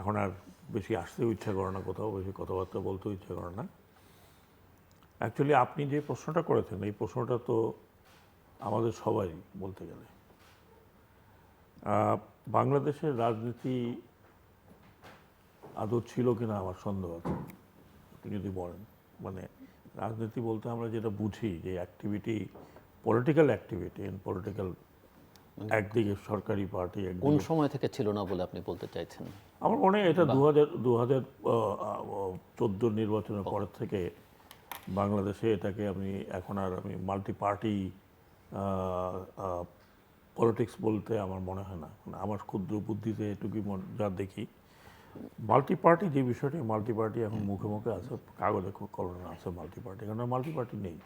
এখন আর বেশি আসতেও ইচ্ছা করে না, কোথাও বেশি কথাবার্তা বলতেও ইচ্ছা করে না। অ্যাকচুয়ালি আপনি যে প্রশ্নটা করেছেন, এই প্রশ্নটা তো আমাদের সবাই বলতে গেলে। বাংলাদেশের রাজনীতি আদৌ ছিল কিনা আমার সন্দেহ আছে। আপনি যদি বলেন মানে রাজনীতি বলতে আমরা যেটা বুঝি যে activity political activity and political একদিকে সরকারি পার্টি কোন সময় থেকে ছিল না বলে আপনি বলতে চাইছেন? আমার মনে হয় এটা দু হাজার দু হাজার চোদ্দ নির্বাচনের পর থেকে বাংলাদেশে এটাকে আমি এখন আর আমি মাল্টি পার্টি পলিটিক্স বলতে আমার মনে হয় না। মানে আমার ক্ষুদ্র বুদ্ধিতে এটুকুই যা দেখি। মাল্টি পার্টি যে বিষয়টি মাল্টি পার্টি এখন মুখে মুখে আছে কাগজে কলমে আছে মাল্টি পার্টি কারণ মাল্টি পার্টি নেই।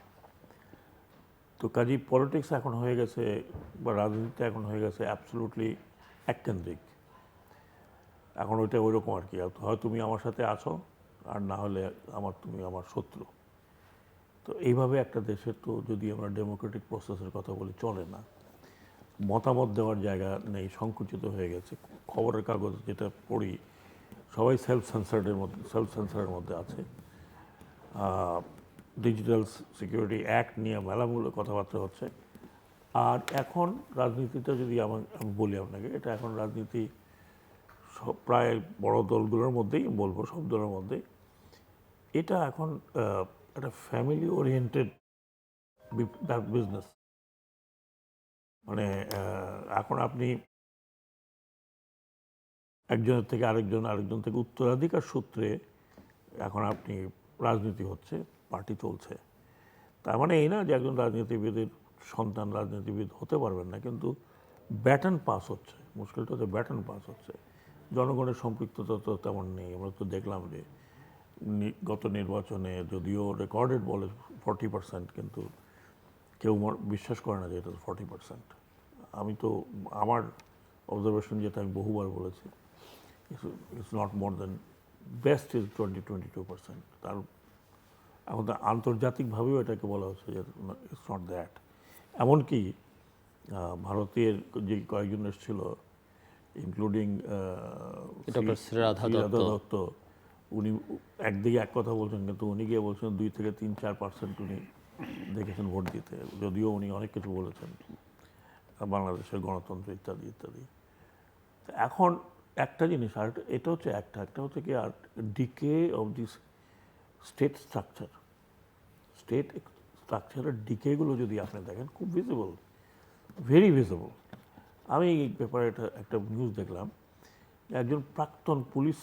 তো কাজী পলিটিক্স এখন হয়ে গেছে বা রাজনীতিটা এখন হয়ে গেছে অ্যাবসলুটলি এককেন্দ্রিক এখন ওইটা ওইরকম আর কি। হয় তুমি আমার সাথে আছো আর না হলে আমার, তুমি আমার শত্রু। তো এইভাবে একটা দেশের তো যদি আমরা ডেমোক্রেটিক প্রসেসের কথা বলি, চলে না। মতামত দেওয়ার জায়গা নেই, সংকুচিত হয়ে গেছে। খবরের কাগজ যেটা পড়ি, সবাই সেলফ সেন্সারের মধ্যে সেলফ সেন্সারের মধ্যে আছে। ডিজিটাল সিকিউরিটি অ্যাক্ট নিয়ে মেলামূল্য কথাবার্তা হচ্ছে। আর এখন রাজনীতিটা যদি আমার আমি বলি আপনাকে, এটা এখন রাজনীতি সব প্রায় বড় দলগুলোর মধ্যেই বলব সব দলের মধ্যেই। এটা এখন একটা ফ্যামিলি ওরিয়েন্টেড বিজনেস মানে এখন আপনি একজনের থেকে আরেকজন আরেকজন থেকে উত্তরাধিকার সূত্রে এখন আপনি রাজনীতি হচ্ছে। পার্টি চলছে। তার মানে এই না যে একজন রাজনীতিবিদের সন্তান রাজনীতিবিদ হতে পারবেন না, কিন্তু ব্যাটন পাস হচ্ছে। মুশকিলটা হচ্ছে ব্যাটন পাস হচ্ছে। জনগণের সম্পৃক্ততা তো তেমন নেই। আমরা তো দেখলাম যে গত নির্বাচনে যদিও রেকর্ডেড বলে ফর্টি পার্সেন্ট, কিন্তু কেউ বিশ্বাস করে না যে এটা ফর্টি পার্সেন্ট। আমি তো, আমার অবজারভেশন যেটা আমি বহুবার বলেছি it's not more than best is twenty twenty two percent তার এখন আন্তর্জাতিকভাবেও এটাকে বলা হচ্ছে যে ইটস নট দ্যাট এমনকি ভারতের যে কয়েকজন এসেছিল ইনক্লুডিং শ্রীরাধা দত্ত। উনি একদিকে এক কথা বলছেন কিন্তু উনি গিয়ে বলছেন দুই থেকে তিন চার পার্সেন্ট উনি দেখেছেন ভোট দিতে যদিও উনি অনেক কিছু বলেছেন বাংলাদেশের গণতন্ত্র ইত্যাদি ইত্যাদি তো এখন একটা জিনিস আর এটা হচ্ছে একটা একটা হচ্ছে কি আর decay of this state structure. State স্ট্রাকচারের ডিকেগুলো যদি আপনি দেখেন, খুব ভিজিবল ভেরি ভিজিবল আমি এই ব্যাপারে একটা একটা নিউজ দেখলাম। একজন প্রাক্তন পুলিশ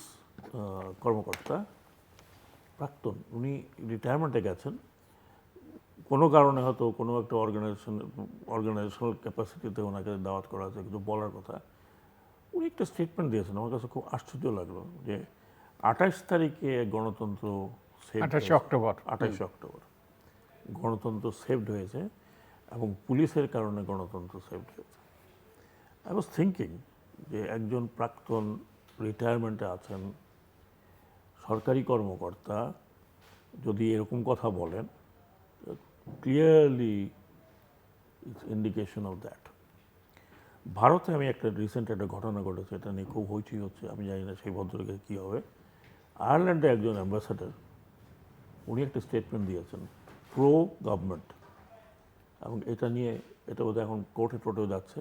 কর্মকর্তা, প্রাক্তন, উনি রিটায়ারমেন্টে গেছেন। কোনো কারণে হয়তো কোনো একটা অর্গানাইজেশন অর্গানাইজেশনাল ক্যাপাসিটিতে ওনাকে দাওয়াত করা আছে কিছু বলার কথা, উনি একটা স্টেটমেন্ট দিয়েছেন। আমার কাছে খুব আশ্চর্য লাগল যে আঠাশ তারিখে গণতন্ত্র আঠাশে অক্টোবর। আঠাশে অক্টোবর। গণতন্ত্র সেভড হয়েছে এবং পুলিশের কারণে গণতন্ত্র সেভড হয়েছে। আই ওয়াজ থিঙ্কিং যে একজন প্রাক্তন রিটায়ারমেন্টে আছেন সরকারি কর্মকর্তা যদি এরকম কথা বলেন clearly it's indication of that ভারতে আমি একটা রিসেন্ট একটা ঘটনা ঘটেছে এটা নিয়ে খুব হইচই হচ্ছে আমি জানি না সেই ভদ্রলোকের কী হবে। আয়ারল্যান্ডে একজন অ্যাম্বাসাডার উনি একটা স্টেটমেন্ট দিয়েছেন প্রো গভর্নমেন্ট এবং এটা নিয়ে, এটা বোধহয় এখন কোর্টে টোটেও যাচ্ছে।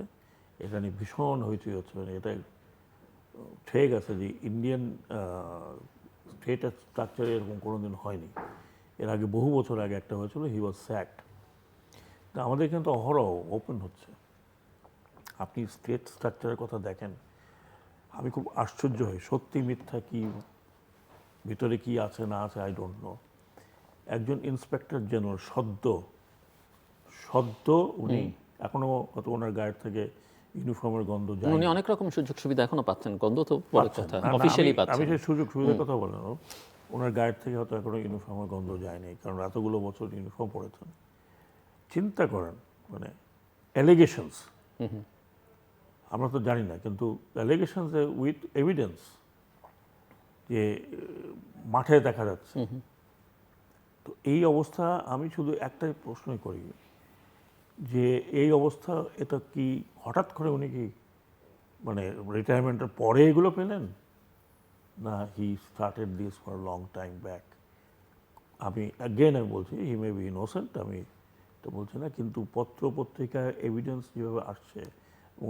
এটা নিয়ে ভীষণ হইচই হচ্ছে মানে এটা ঠিক আছে যে ইন্ডিয়ান স্টেট স্ট্রাকচারে এরকম কোনো দিন হয়নি। এর আগে বহু বছর আগে একটা হয়েছিল হি ওয়াজ স্যাক্ট তা আমাদের কিন্তু অহরহ ওপেন হচ্ছে। আপনি স্টেট স্ট্রাকচারের কথা দেখেন, আমি খুব আশ্চর্য হই, সত্যি মিথ্যা কি, ভিতরে কি আছে, না আছে আই ডোন্ট নো একজন ইন্সপেক্টর জেনারেল সদ্য। সদ্য উনি এখনও হয়তো ওনার গায়ের থেকে ইউনিফর্মের গন্ধ যায় উনি অনেক রকম সুযোগ সুবিধা এখনও পাচ্ছেন গন্ধ তো বড়। কথা আমি- পাচ্ছেন। আমি সেই সুযোগ সুবিধার কথা বলেন ওনার গায়ের থেকে হয়তো এখনও ইউনিফর্মের গন্ধ যায়নি কারণ এতগুলো বছর ইউনিফর্ম পরেছেন। চিন্তা করেন মানে অ্যালিগেশনস আমরা তো জানি না কিন্তু অ্যালিগেশনস উইথ এভিডেন্স যে মাঠে দেখা যাচ্ছে। তো এই অবস্থা আমি শুধু একটাই প্রশ্নই করি যে এই অবস্থা এটা কি হঠাৎ করে উনি কি মানে রিটায়ারমেন্টের পরে এগুলো পেলেন? না he started this for long time back আমি অ্যাগেন আমি বলছি হি মে বি ইনোসেন্ট আমি তো বলছি না, কিন্তু পত্র পত্রিকায় এভিডেন্স যেভাবে আসছে,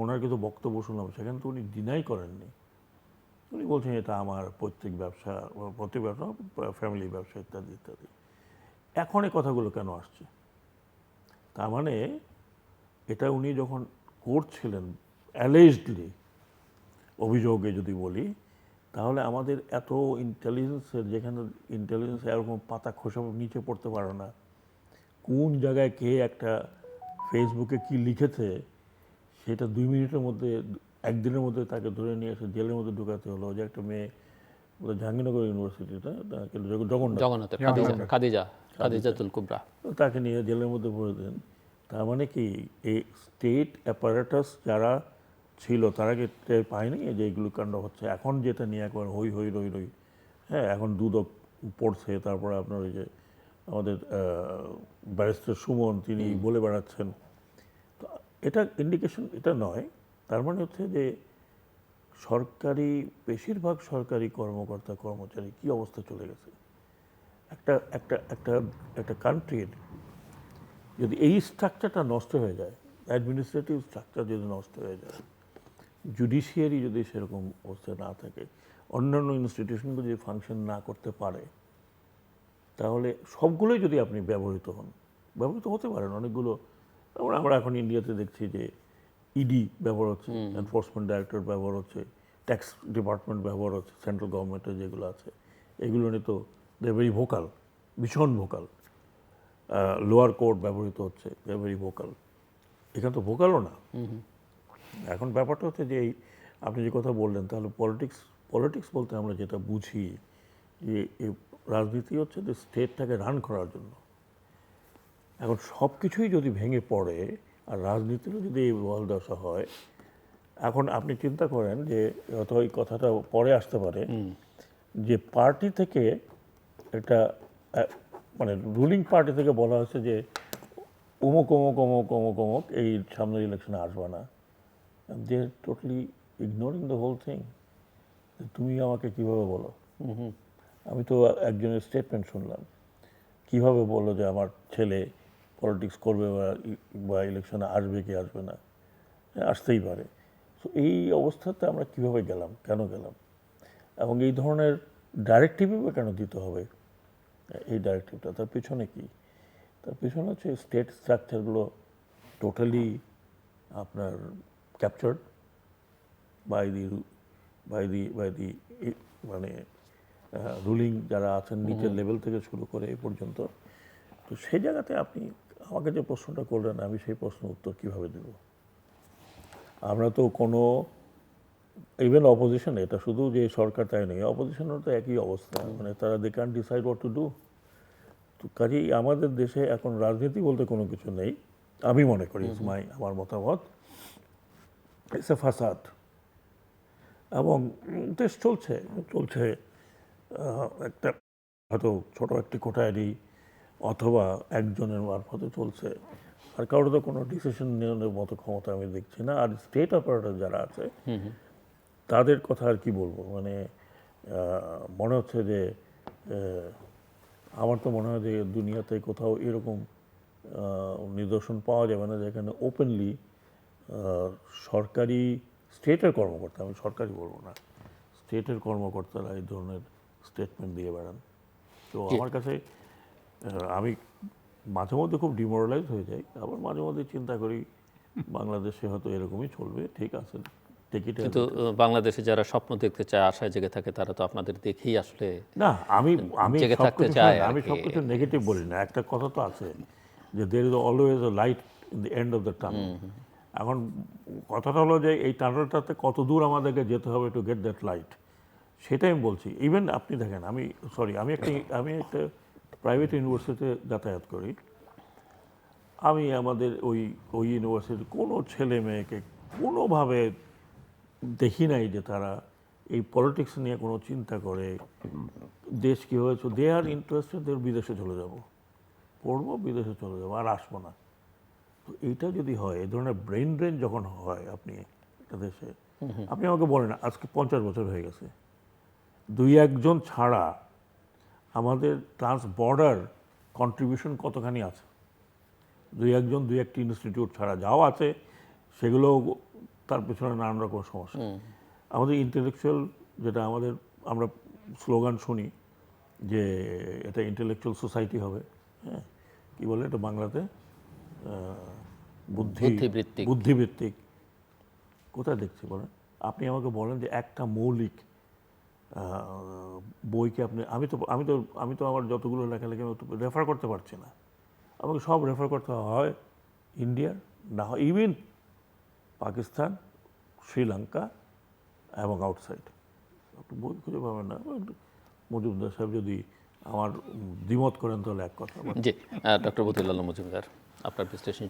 ওনার কিন্তু বক্তব্য শুনলাম, সেখানে তো উনি ডিনাই করেননি। উনি বলছেন এটা আমার পৈতৃক ব্যবসা পৈতৃক ব্যবসা ফ্যামিলি ব্যবসা, ইত্যাদি ইত্যাদি। এখন এই কথাগুলো কেন আসছে? তার মানে এটা উনি যখন করছিলেন অ্যালেজডলি অভিযোগে যদি বলি, তাহলে আমাদের এত ইন্টেলিজেন্সের যেখানে ইন্টেলিজেন্স এরকম পাতা খোসা নিচে পড়তে পারো না। কোন জায়গায় কে একটা ফেসবুকে কি লিখেছে, সেটা দুই মিনিটের মধ্যে, একদিনের মধ্যে তাকে ধরে নিয়ে এসে জেলের মধ্যে ঢুকাতে হলো যে একটা মেয়ে বোধহয় জাহাঙ্গীরনগর ইউনিভার্সিটিটা তাকে জগন্নাথ। জগন্নাথের খাদিজা খাদিজা খাদিজাতুল কুবরা তাকে নিয়ে জেলের মধ্যে ভরে দেন। তার মানে কি এই স্টেট অ্যাপারেটাস যারা ছিল তারা কি টের পায়নি যে এইগুলো কাণ্ড হচ্ছে? এখন যেটা নিয়ে একবার হই হই রই রই হ্যাঁ এখন দুদক পড়ছে তারপরে আপনার ওই যে আমাদের ব্যারিস্টার সুমন তিনি বলে বেড়াচ্ছেন। তো এটা ইন্ডিকেশন এটা নয়। তার মানে হচ্ছে যে সরকারি, বেশিরভাগ সরকারি কর্মকর্তা, কর্মচারী কি অবস্থা চলে গেছে? একটা একটা একটা একটা কান্ট্রির যদি এই স্ট্রাকচারটা নষ্ট হয়ে যায় অ্যাডমিনিস্ট্রেটিভ স্ট্রাকচার যদি নষ্ট হয়ে যায় জুডিশিয়ারি যদি সেরকম অবস্থা না থাকে, অন্যান্য ইনস্টিটিউশনগুলো যদি ফাংশন না করতে পারে, তাহলে সবগুলোই যদি আপনি ব্যবহৃত হন, ব্যবহৃত হতে পারেন অনেকগুলো। আমরা এখন ইন্ডিয়াতে দেখছি যে ইডি ব্যবহার হচ্ছে এনফোর্সমেন্ট ডাইরেক্টর ব্যবহার হচ্ছে ট্যাক্স ডিপার্টমেন্ট ব্যবহার হচ্ছে সেন্ট্রাল গভর্নমেন্টের যেগুলো আছে এগুলো নিয়ে তো দে ভেরি ভোকাল ভীষণ ভোকাল লোয়ার কোর্ট ব্যবহৃত হচ্ছে দে ভেরি ভোকাল এখানে তো ভোকালও না। এখন ব্যাপারটা হচ্ছে যে এই আপনি যে কথা বললেন তাহলে পলিটিক্স পলিটিক্স বলতে আমরা যেটা বুঝি যে রাজনীতি হচ্ছে যে স্টেটটাকে রান করার জন্য। এখন সব কিছুই যদি ভেঙে পড়ে আর রাজনীতিরও যদি এই বল দশা হয় এখন আপনি চিন্তা করেন যে হয়তো এই কথাটা পরে আসতে পারে যে পার্টি থেকে এটা মানে রুলিং পার্টি থেকে বলা হয়েছে যে অমুক অমুক অমুক অমুক অমুক এই সামনের ইলেকশনে আসবে না। They totally ignoring the whole thing তুমি আমাকে কীভাবে বলো? আমি তো একজনের স্টেটমেন্ট শুনলাম। কীভাবে বলল যে আমার ছেলে পলিটিক্স করবে বা ইলেকশনে আসবে কি আসবে না হ্যাঁ, আসতেই পারে। তো এই অবস্থাতে আমরা কীভাবে গেলাম কেন গেলাম? এবং এই ধরনের ডাইরেক্টিভই বা কেন দিতে হবে? এই ডাইরেক্টিভটা তার পিছনে কি? তার পিছনে হচ্ছে স্টেট স্ট্রাকচারগুলো টোটালি আপনার captured by the by the by the মানে রুলিং যারা আছেন নিচের লেভেল থেকে শুরু করে এ পর্যন্ত। তো সেই জায়গাতে আপনি আমাকে যে প্রশ্নটা করলেন আমি সেই প্রশ্ন উত্তর কীভাবে দেব? আমরা তো কোনো ইভেন অপোজিশন এটা শুধু যে সরকার তাই নয় অপোজিশনের তো একই অবস্থা। মানে তারা they can decide what to do তো কাজেই আমাদের দেশে এখন রাজনীতি বলতে কোনো কিছু নেই। আমি মনে করি মাই আমার মতামত। ইটস এ ফাসাদ এবং দেশ চলছে চলছে একটা হয়তো ছোটো একটি কোঠারি অথবা একজনের মারফতে চলছে। আর কারোর তো কোনো ডিসিশন নেওয়ার মতো ক্ষমতা আমি দেখছি না। আর স্টেট অপারেটর যারা আছে তাদের কথা আর কি বলব? মানে মনে হচ্ছে যে আমার তো মনে হয় যে দুনিয়াতে কোথাও এরকম নিদর্শন পাওয়া যাবে না যেখানে ওপেনলি সরকারি স্টেটের কর্মকর্তা আমি সরকারি বলব না স্টেটের কর্মকর্তারা এই ধরনের স্টেটমেন্ট দিয়ে বেড়ান। তো আমার কাছে আমি মাঝে মধ্যে খুব ডিমোরালাইজ হয়ে যাই আবার মাঝে মধ্যে চিন্তা করি বাংলাদেশে হয়তো এরকমই চলবে ঠিক আছে কিন্তু বাংলাদেশে যারা স্বপ্ন দেখতে চায় আশায় জেগে থাকে তারা তো আপনাদের দেখেই আসলে না আমি আমি জেগে থাকতে আর আমি কি। সব কিছু নেগেটিভ বলি না। একটা কথা তো আছে যে there is always a light in the end of the tunnel এখন কথাটা হলো যে এই টানেলটাতে কত দূর আমাদেরকে যেতে হবে টু গেট দ্যাট লাইট সেটাই আমি বলছি। ইভেন আপনি দেখেন আমি সরি আমি একটা আমি একটা প্রাইভেট ইউনিভার্সিটিতে যাতায়াত করি। আমি আমাদের ওই ওই ইউনিভার্সিটির কোনো ছেলে মেয়েকে কোনোভাবে দেখি নাই যে তারা এই পলিটিক্স নিয়ে কোনো চিন্তা করে। দেশ কীভাবে দে আর ইন্টারেস্টেড বিদেশে চলে যাব। পড়ব বিদেশে চলে যাব আর আসব না। তো এইটা যদি হয় এই ধরনের ব্রেন ড্রেন যখন হয় আপনি একটা দেশে আপনি আমাকে বলেন আজকে পঞ্চাশ বছর হয়ে গেছে। দুই একজন ছাড়া আমাদের ট্রান্স বর্ডার কন্ট্রিবিউশন কতখানি আছে? দুই একজন দুই একটি ইনস্টিটিউট ছাড়া যাও আছে সেগুলো তার পেছনে নানান রকম সমস্যা। আমাদের ইন্টেলেকচুয়াল যেটা আমাদের আমরা স্লোগান শুনি যে এটা ইন্টেলেকচুয়াল সোসাইটি হবে হ্যাঁ? কী বলে এটা বাংলাতে? বুদ্ধি বুদ্ধিবৃত্তিক। বুদ্ধিবৃত্তিক। কোথায় দেখছি বলেন? আপনি আমাকে বলেন যে একটা মৌলিক বইকে আপনি, আমি তো আমি তো আমি তো আমার যতগুলো লেখালেখি আমি রেফার করতে পারছি না। আমাকে সব রেফার করতে হয় ইন্ডিয়া না হয় ইভেন পাকিস্তান শ্রীলঙ্কা এবং আউটসাইড বই খুঁজে পাবেন না। মজুমদার সাহেব যদি আমার দ্বিমত করেন তাহলে এক কথা। জি ডক্টর বদিউল আলম মজুমদার, আপনার বিশ্লেষণ